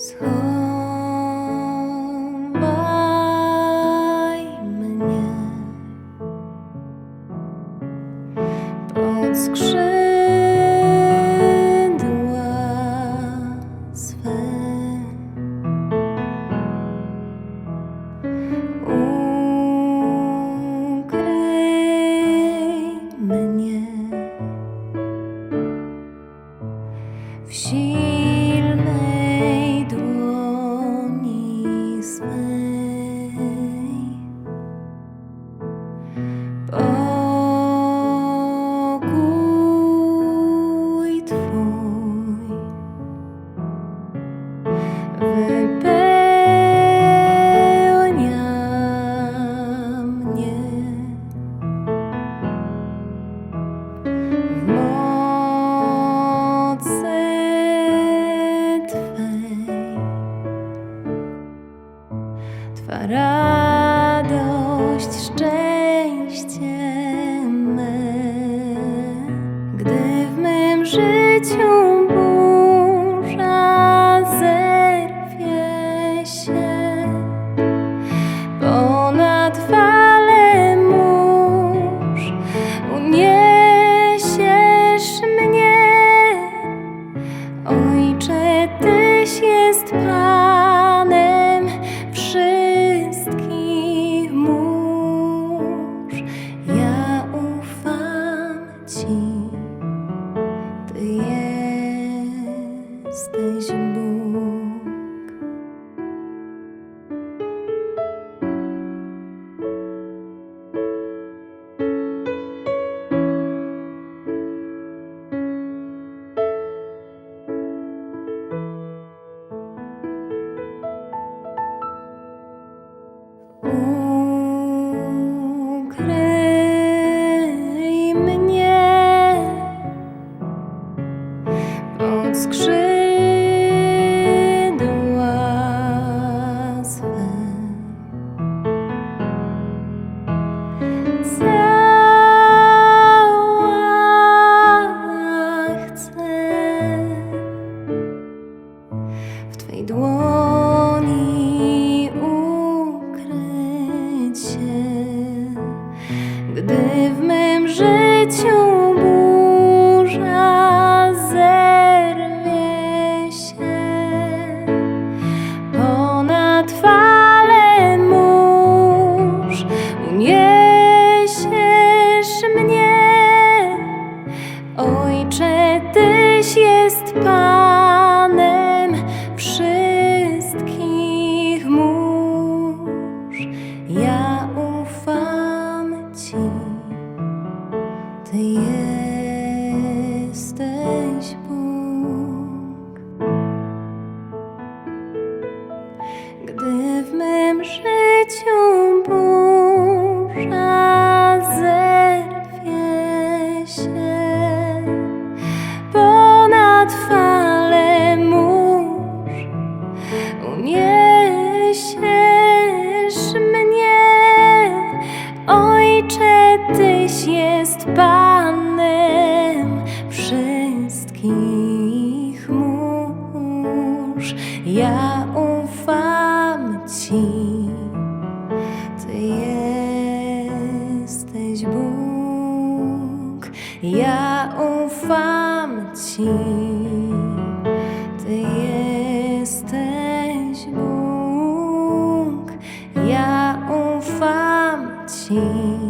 Schowaj mnie pod skrzydła swe. Ukryj mnie w silnej Twa radość, szczęście me, gdy w mym życiu burza zerwie się ponad fale mórz, uniesiesz mnie. Ojcze, Tyś jest Panem skrzydła swe. Cała chcę w Twej dłoni ukryć się, gdy w mym życiu Ojcze, Tyś jest Panem wszystkich mórz. Ja uniesiesz mnie. Ojcze, Tyś jest Panem wszystkich mórz. Ja ufam Ci, Ty jesteś Bóg. Ja ufam Ci, ufam